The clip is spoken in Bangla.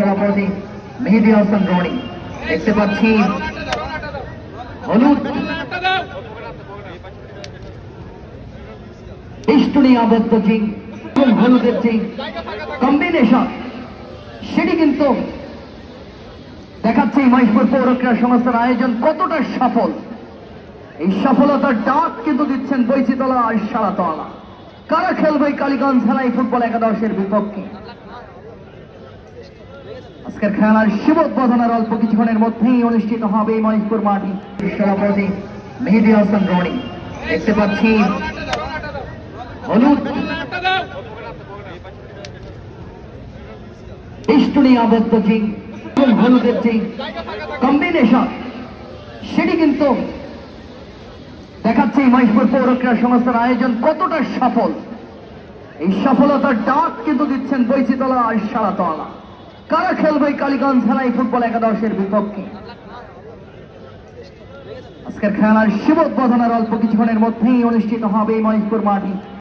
সভাপতি মেহেদি হাসান রনি। দেখতে পাচ্ছি হলুদ। আবদ্ধ যে এবং হলুদের যে কম্বিনেশন। সেটি কিন্তু দেখাচ্ছে মহেশপুর পৌর ক্রীড়া সংস্থার আয়োজন কতটা সফল। এই সফলতার ডাক কিন্তু দিচ্ছেন বৈচিতলা আর সারাতলা কারা খেলবে কালীগঞ্জ জেলায় ফুটবল একাদশের বিপক্ষে? আজকের খেলার শিবোদ্বোধনের অল্প কিছুক্ষণের মধ্যেই অনুষ্ঠিত হবে মহেশপুর মাঠে। সভাপতি মেহেদি হাসান রনি। দেখতে পাচ্ছি হলুদ। বেষ্টনী আবদ্ধ এবং হলুদের যে কম্বিনেশন। সেটি কিন্তু দেখাচ্ছে মহেশপুর পৌর ক্রীড়া সংস্থার আয়োজন কতটা সফল। এই সফলতার ডাক কিন্তু দিচ্ছেন বৈচিতলা আর সারাতলা। কারা খেলবে কালীগঞ্জ খেলায় ফুটবল একাদশের বিপক্ষে? আজকের খেলার শিবোদ্বোধনের অল্প কিছুক্ষণের মধ্যেই অনুষ্ঠিত হবে মহেশপুর মাঠে।